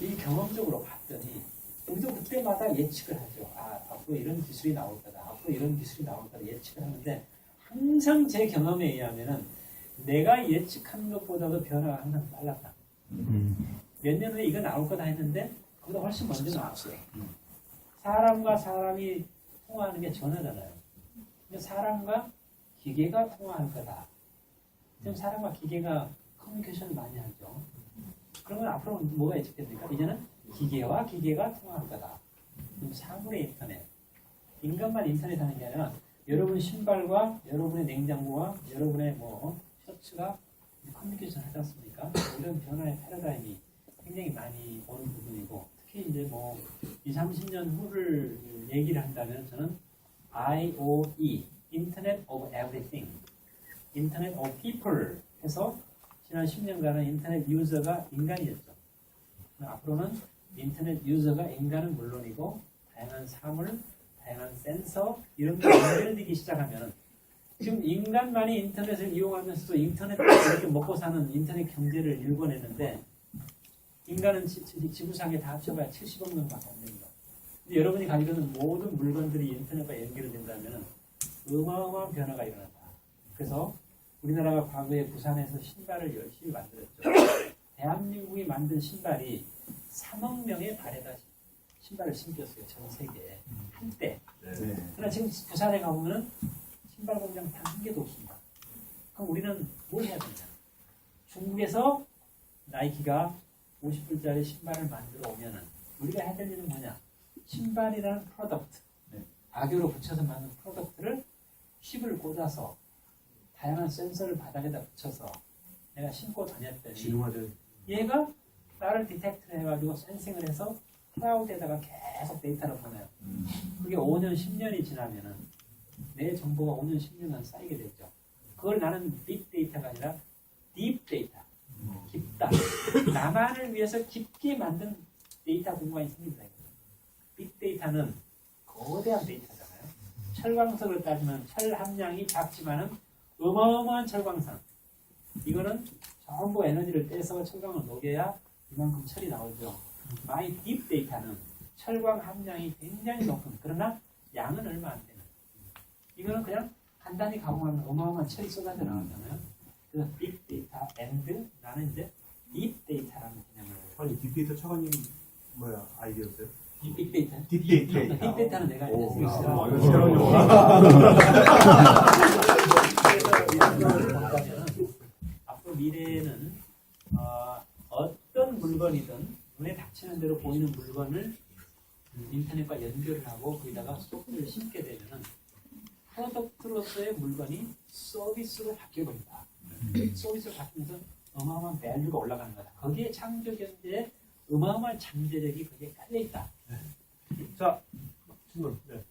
이 경험적으로 봤더니 우리도 그때마다 예측을 하죠. 아 앞으로 이런 기술이 나올 거다. 앞으로 이런 기술이 나올 거다 예측을 하는데 항상 제 경험에 의하면은 내가 예측한 것보다도 변화가 항상 빨랐다. 몇 년 후에 이거 나올 거다 했는데 그보다 훨씬 먼저 나왔어요. 사람과 사람이 통화하는 게 전화잖아요. 근데 사람과 기계가 통화할 거다. 지금 사람과 기계가 커뮤니케이션을 많이 하죠. 그러면 앞으로 뭐가 예측됩니까? 이제는 기계와 기계가 통화할 거다. 사물의 인터넷. 인간만 인터넷 하는 게 아니라 여러분 신발과 여러분의 냉장고와 여러분의 뭐 셔츠가 커뮤니케이션 하지 않습니까? 이런 변화의 패러다임이 굉장히 많이 오는 부분이고 특히 이제 뭐 2, 30년 후를 얘기를 한다면 저는 IOE, Internet of Everything, Internet of People 해서 지난 10년간은 인터넷 유저가 인간이었죠. 앞으로는 인터넷 유저가 인간은 물론이고 다양한 사물, 다양한 센서 이런 게 연결되기 시작하면 지금 인간만이 인터넷을 이용하면서도 인터넷 이렇게 먹고 사는 인터넷 경제를 일궈내는데 인간은 지, 지, 지구상에 다 합쳐봐야 70억 명밖에 안 됩니다. 근데 여러분이 가지고 있는 모든 물건들이 인터넷과 연결된다면 어마어마한 변화가 일어난다. 그래서 우리나라가 과거에 부산에서 신발을 열심히 만들었죠. 대한민국이 만든 신발이 3억 명의 발에다 신발을 신겼어요. 전 세계에. 한때. 그러나 지금 부산에 가보면 신발 공장 단 한 개도 없습니다. 그럼 우리는 뭘 해야 되냐? 중국에서 나이키가 50불짜리 신발을 만들어 오면은 우리가 해야 될 일은 뭐냐? 신발이라는 프로덕트, 악유로 붙여서 만든 프로덕트를 칩을 꽂아서 다양한 센서를 바닥에다 붙여서 내가 신고 다녔더니 진화된 얘가 나를 디텍트를 해가지고 센싱을 해서 클라우드에다가 계속 데이터를 보내요. 그게 5년, 10년이 지나면은 내 정보가 5년, 10년간 쌓이게 되죠. 그걸 나는 빅데이터가 아니라 딥데이터, 깊다. 나만을 위해서 깊게 만든 데이터 공간이 생긴다. 이거죠. 빅데이터는 거대한 데이터잖아요. 철광석을 따지면 철 함량이 작지만은 어마어마한 철광산. 이거는 전부 에너지를 떼서 철광을 녹여야 이만큼 철이 나오죠. 마이 딥 데이터는 철광 함량이 굉장히 높은 그러나 양은 얼마 안 되는. 이거는 그냥 간단히 가공하면 어마어마한 철이 쏟아져 나오잖아요. 그래서 빅 데이터 앤드 나는 이제 딥 데이터라는 개념을 아니 빅데이터 차관님 뭐야 아이디어세요? 딥 데이터 딥데이터. 딥 데이터는 내가 이제 오, 쓰고 야, 있어요. 이거 새로운 용어다. 그래서 이런 걸 본다면 미래에는 어, 어떤 물건이든 눈에 닥치는 대로 보이는 물건을 음, 인터넷과 연결을 하고 거기다가 소프트를 심게 되면은 프로덕트로서의 물건이 서비스로 바뀌어버린다. 서비스로 바뀌면서 어마어마한 밸류가 올라가는 거다. 거기에 창조 경제에 어마어마한 잠재력이 거기에 깔려 있다. 자 질문. 네.